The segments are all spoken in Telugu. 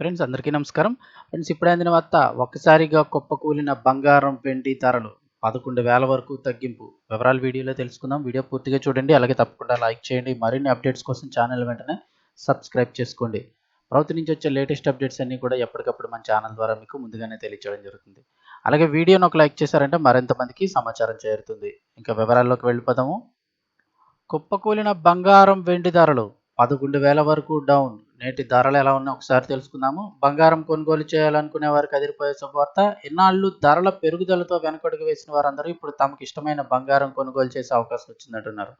ఫ్రెండ్స్ అందరికీ నమస్కారం. ఫ్రెండ్స్ ఇప్పుడైన అందిన వార్త ఒక్కసారిగా కుప్పకూలిన బంగారం వెండి ధరలు. పదకొండు వేల వరకు తగ్గింపు. వివరాలు వీడియోలో తెలుసుకుందాం. వీడియో పూర్తిగా చూడండి. అలాగే తప్పకుండా లైక్ చేయండి. మరిన్ని అప్డేట్స్ కోసం ఛానల్ వెంటనే సబ్స్క్రైబ్ చేసుకోండి. ప్రభుత్వం నుంచి వచ్చే లేటెస్ట్ అప్డేట్స్ అన్నీ కూడా ఎప్పటికప్పుడు మన ఛానల్ ద్వారా మీకు ముందుగానే తెలియచేయడం జరుగుతుంది. అలాగే వీడియోను ఒక లైక్ చేశారంటే మరింత మందికి సమాచారం చేరుతుంది. ఇంకా వివరాల్లోకి వెళ్ళిపోదాము. కుప్పకూలిన బంగారం వెండి ధరలు పదకొండు వేల వరకు డౌన్. నేటి ధరలు ఎలా ఉన్నాయో ఒకసారి తెలుసుకుందాము. బంగారం కొనుగోలు చేయాలనుకునే వారికి అదిరిపోయే శుభవార్త. ఇన్నాళ్ళు ధరల పెరుగుదలతో వెనకడుగు వేసిన వారందరూ ఇప్పుడు తమకు ఇష్టమైన బంగారం కొనుగోలు చేసే అవకాశం వచ్చిందంటున్నారు.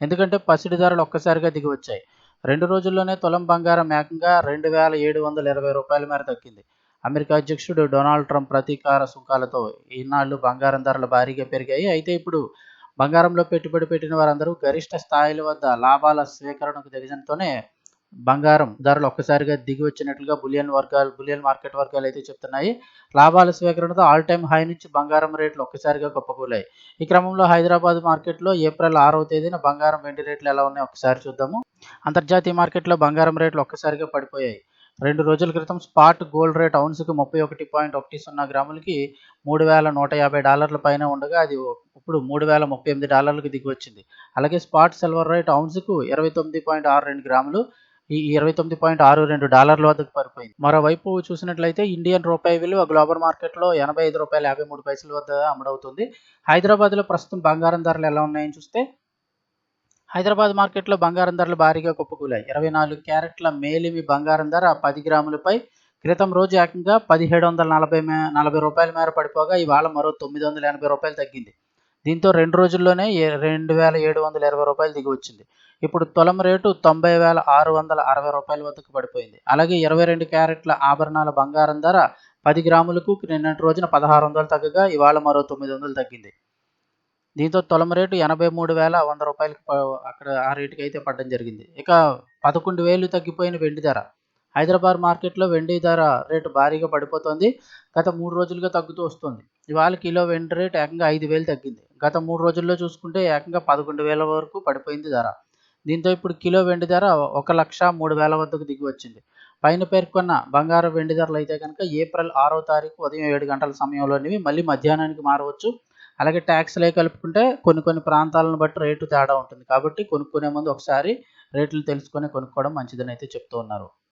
ఎందుకంటే పసిడి ధరలు ఒక్కసారిగా దిగి వచ్చాయి. రెండు రోజుల్లోనే తులం బంగారం ఏకంగా రెండు వేల ఏడు వందల ఇరవై రూపాయల మేర తగ్గింది. అమెరికా అధ్యక్షుడు డొనాల్డ్ ట్రంప్ ప్రతీకార సుంకాలతో ఈనాళ్ళు బంగారం ధరలు భారీగా పెరిగాయి. అయితే ఇప్పుడు బంగారంలో పెట్టుబడి పెట్టిన వారందరూ గరిష్ట స్థాయిల వద్ద లాభాల స్వీకరణకు దిగజంతోనే బంగారం ధరలు ఒక్కసారిగా దిగి వచ్చినట్లుగా బులియన్ వర్గాలు బులియన్ మార్కెట్ వర్గాలు అయితే చెప్తున్నాయి. లాభాల స్వీకరణతో ఆల్ టైమ్ హై నుంచి బంగారం రేట్లు ఒక్కసారిగా గొప్పకూలాయి. ఈ క్రమంలో హైదరాబాద్ మార్కెట్లో ఏప్రిల్ ఆరవ తేదీన బంగారం వెండి రేట్లు ఎలా ఉన్నాయో ఒకసారి చూద్దాము. అంతర్జాతీయ మార్కెట్లో బంగారం రేట్లు ఒక్కసారిగా పడిపోయాయి. రెండు రోజుల క్రితం స్పాట్ గోల్డ్ రేట్ ఔన్స్కి ముప్పై ఒకటి పాయింట్ ఒకటి సున్నా గ్రాములకి మూడు వేల నూట యాభై డాలర్ల పైన ఉండగా అది ఇప్పుడు మూడు వేల ముప్పై ఎనిమిది డాలర్లకు దిగి వచ్చింది. అలాగే స్పాట్ సిల్వర్ రేట్ ఔన్స్కు ఇరవై తొమ్మిది పాయింట్ ఆరు రెండు గ్రాములు ఈ ఇరవై తొమ్మిది పాయింట్ ఆరు రెండు డాలర్ల వద్దకు పడిపోయింది. మరోవైపు చూసినట్లయితే ఇండియన్ రూపాయి విలువ గ్లోబల్ మార్కెట్లో ఎనభై ఐదు రూపాయల యాభై మూడు పైసల వద్ద అమ్ముడవుతుంది. హైదరాబాద్లో ప్రస్తుతం బంగారం ధరలు ఎలా ఉన్నాయని చూస్తే హైదరాబాద్ మార్కెట్లో బంగారం ధరలు భారీగా కుప్పకూలాయి. ఇరవై నాలుగు క్యారెట్ల మేలిమి బంగారం ధర పది గ్రాములపై క్రితం రోజు ఏకంగా పదిహేడు వందల నలభై మే నలభై రూపాయల మేర పడిపోగా ఇవాళ మరో తొమ్మిది వందల ఎనభై రూపాయలు తగ్గింది. దీంతో రెండు రోజుల్లోనే రెండు వేల ఏడు వందల ఇరవై రూపాయలు దిగి వచ్చింది. ఇప్పుడు తులం రేటు తొంభై వేల ఆరు వందల అరవై రూపాయల వద్దకు పడిపోయింది. అలాగే ఇరవై రెండు క్యారెట్ల ఆభరణాల బంగారం ధర పది గ్రాములకు నిన్నటి రోజున పదహారు వందలు తగ్గగా ఇవాళ మరో తొమ్మిది వందలు తగ్గింది. దీంతో తొలం రేటు ఎనభై మూడు వేల వంద రూపాయలకి అక్కడ ఆ రేటుకి అయితే పడడం జరిగింది. ఇక పదకొండు వేలు తగ్గిపోయిన వెండి ధర. హైదరాబాద్ మార్కెట్లో వెండి ధర రేటు భారీగా పడిపోతుంది. గత మూడు రోజులుగా తగ్గుతూ వస్తుంది. ఇవాళ కిలో వెండి రేటు ఏకంగా ఐదు వేలు తగ్గింది. గత మూడు రోజుల్లో చూసుకుంటే ఏకంగా పదకొండు వేల వరకు పడిపోయింది ధర. దీంతో ఇప్పుడు కిలో వెండి ధర ఒక లక్ష మూడు వేల వద్దకు దిగి వచ్చింది. పైన పేర్కొన్న బంగారం వెండి ధరలు అయితే కనుక ఏప్రిల్ ఆరో తారీఖు ఉదయం ఏడు గంటల సమయంలోనివి మళ్ళీ మధ్యాహ్నానికి మారవచ్చు. అలాగే ట్యాక్స్లే కలుపుకుంటే కొన్ని కొన్ని ప్రాంతాలను బట్టి రేటు తేడా ఉంటుంది. కాబట్టి కొనుక్కునే ముందు ఒకసారి రేట్లు తెలుసుకొని కొనుక్కోవడం మంచిదని అయితే చెప్తూ ఉన్నారు.